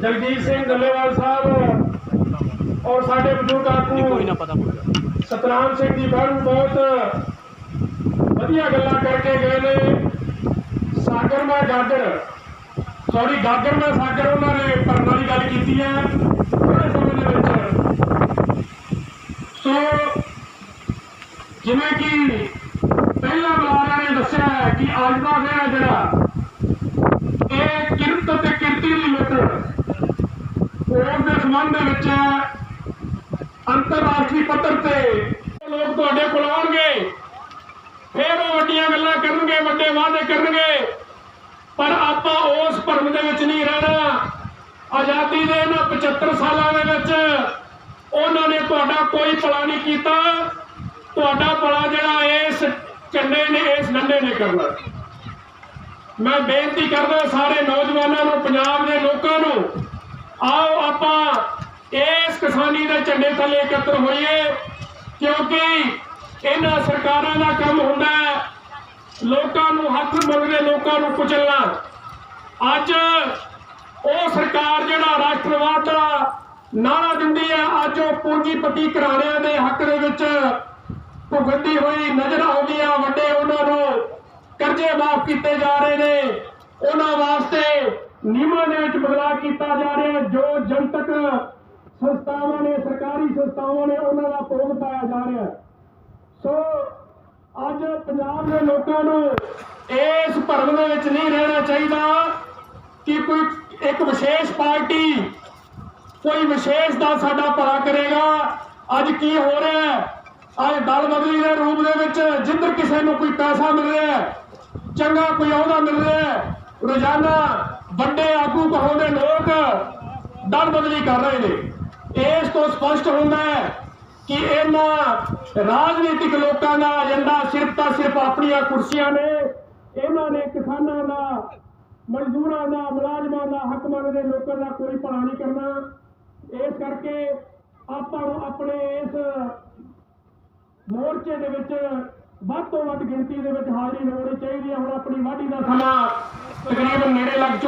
ਜਗਜੀਤ ਸਿੰਘ ਡੱਲੇਵਾਲ ਸਾਹਿਬ ਔਰ ਸਾਡੇ ਬਜ਼ੁਰਗ ਆਗੂ ਸਤਨਾਮ ਸਿੰਘ ਜੀ ਬਾਹਰੋਂ ਬਹੁਤ ਵਧੀਆ ਗੱਲਾਂ ਕਰਕੇ ਗਏ ਨੇ। ਸਾਗਰ ਮੈਂ ਗਾਗਰ ਸੌਰੀ ਗਾਗਰ ਮੈਂ ਸਾਗਰ ਉਹਨਾਂ ਨੇ ਭਰਨ ਵਾਲੀ ਗੱਲ ਕੀਤੀ ਹੈ ਥੋੜੇ ਸਮੇਂ ਦੇ ਵਿੱਚ। ਸੋ ਜਿਵੇਂ ਕਿ ਪਹਿਲਾਂ ਬੁਲਾਰਿਆਂ ਨੇ ਦੱਸਿਆ ਕਿ ਅੱਜ ਦਾ ਦਿਨ ਹੈ ਜਿਹੜਾ ਇਹ ਕਿਰਤ ਤੇ ਕਿਰਤੀ ਲਿਮਿਟਡ ਕੋਰਟ ਦੇ ਸੰਬੰਧ ਦੇ ਵਿੱਚ ਅੰਤਰਰਾਸ਼ਟਰੀ ਪੱਧਰ ਤੇ ਲੋਕ ਤੁਹਾਡੇ ਕੋਲ ਆਉਣਗੇ। ਫਿਰ ਉਹ ਵੱਡੀਆਂ ਗੱਲਾਂ ਕਰਨਗੇ, ਵੱਡੇ ਵਾਅਦੇ ਕਰਨਗੇ। ਪਰ ਆਪਾਂ ਉਸ ਭਰਮ ਦੇ ਵਿੱਚ ਨਹੀਂ ਰਹਿਣਾ। ਆਜ਼ਾਦੀ ਦੇ ਇਹਨਾਂ 75 ਸਾਲਾਂ ਦੇ ਵਿੱਚ ਉਹਨਾਂ ਨੇ ਤੁਹਾਡਾ ਕੋਈ ਭਲਾ ਨਹੀਂ ਕੀਤਾ। ਤੁਹਾਡਾ ਭਲਾ ਜਿਹੜਾ ਇਸ ਝੰਡੇ ਨੇ, ਇਸ ਡੰਡੇ ਨੇ ਕਰਨਾ। ਮੈਂ ਬੇਨਤੀ ਕਰਦਾ ਸਾਰੇ ਨੌਜਵਾਨਾਂ ਨੂੰ, ਪੰਜਾਬ ਦੇ ਲੋਕਾਂ ਨੂੰ ਆਓ ਆਪਾਂ ਇਸ ਕਿਸਾਨੀ ਦੇ ਝੰਡੇ ਥੱਲੇ ਇਕੱਤਰ ਹੋਈਏ, ਕਿਉਂਕਿ ਇਹਨਾਂ ਸਰਕਾਰਾਂ ਦਾ ਕੰਮ ਹੁੰਦਾ ਹੈ ਲੋਕਾਂ ਨੂੰ ਹੱਥ ਮੰਗਦੇ ਲੋਕਾਂ ਨੂੰ ਕੁਚਲਣਾ ਅੱਜ ਉਹ ਸਰਕਾਰ ਜਿਹੜਾ ਰਾਸ਼ਟਰਵਾਦ ਦਾ ਨਾਰਾ ਦਿੰਦੀ ਹੈ, ਅੱਜ ਉਹ ਪੂੰਜੀਪਤੀ ਘਰਾਣਿਆਂ ਦੇ ਹੱਕ ਦੇ ਵਿੱਚ ਭੁਗਤਦੀ ਹੋਈ ਨਜ਼ਰ ਆਉਂਦੀ ਆ, ਵੱਡੇ ਉਹਨਾਂ ਨੂੰ ਕਰਜ਼ੇ ਮਾਫ ਕੀਤੇ ਜਾ ਰਹੇ ਨੇ। ਉਹਨਾਂ ਵਾਸਤੇ ਨਿਯਮਾਂ ਦੇ ਵਿੱਚ ਬਦਲਾਅ ਕੀਤਾ ਜਾ ਰਿਹਾ ਜੋ ਜਨਤਕ ਸੰਸਥਾਵਾਂ ਨੇ, ਸਰਕਾਰੀ ਸੰਸਥਾਵਾਂ ਨੇ ਉਹਨਾਂ ਦਾ ਭੋਗ ਪਾਇਆ ਜਾ ਰਿਹਾ ਸੋ, ਅੱਜ ਪੰਜਾਬ ਦੇ ਲੋਕਾਂ ਨੂੰ ਇਸ ਭਰਮ ਦੇ ਵਿੱਚ ਨਹੀਂ ਰਹਿਣਾ ਚਾਹੀਦਾ ਕਿ ਕੋਈ ਇੱਕ ਵਿਸ਼ੇਸ਼ ਪਾਰਟੀ, ਕੋਈ ਵਿਸ਼ੇਸ਼ ਦਾ ਸਾਡਾ ਭਲਾ ਕਰੇਗਾ। ਅੱਜ ਕੀ ਹੋ ਰਿਹਾ ਹੈ? ਅੱਜ ਦਲ ਬਦਲੀ ਦੇ ਰੂਪ ਦੇ ਵਿੱਚ ਜਿੱਧਰ ਕਿਸੇ ਨੂੰ ਕੋਈ ਪੈਸਾ ਮਿਲ ਰਿਹਾ ਹੈ, ਚੰਗਾ ਕੋਈ ਅਹੁਦਾ ਮਿਲ ਰਿਹਾ ਹੈ ਰੋਜ਼ਾਨਾ ਵੱਡੇ ਆਗੂ ਕਹਾਉਂਦੇ ਲੋਕ ਦਲ ਬਦਲੀ ਕਰ ਰਹੇ ਨੇ। ਇਸ ਤੋਂ ਸਪਸ਼ਟ ਹੁੰਦਾ ਹੈ ਕਿ ਇਹਨਾਂ ਰਾਜਨੀਤਿਕ ਲੋਕਾਂ ਦਾ ਏਜੰਡਾ ਸਿਰਫ ਤਾਂ ਸਿਰਫ ਆਪਣੀਆਂ ਕੁਰਸੀਆਂ ਨੇ। ਇਹਨਾਂ ਨੇ ਕਿਸਾਨਾਂ ਦਾ, ਮਜ਼ਦੂਰਾਂ ਦਾ, ਮੁਲਾਜ਼ਮਾਂ ਦਾ ਹੱਕ ਮੰਗਦੇ ਲੋਕਾਂ ਦਾ ਕੋਈ ਭਲਾ ਨਹੀਂ ਕਰਨਾ। ਇਸ ਕਰਕੇ ਆਪਾਂ ਨੂੰ ਆਪਣੇ ਇਸ ਮੋਰਚੇ ਦੇ ਵਿੱਚ ਵੱਧ ਤੋਂ ਵੱਧ ਗਿਣਤੀ ਦੇ ਵਿੱਚ ਹਾਜ਼ਰੀ ਹੋਣੀ ਚਾਹੀਦੀ ਹੈ। ਹੁਣ ਆਪਣੀ ਵਾਢੀ ਦਾ ਸਮਾਂ ਤਕਰੀਬਨ ਨੇੜੇ ਲੱਗ ਚੁੱਕਾ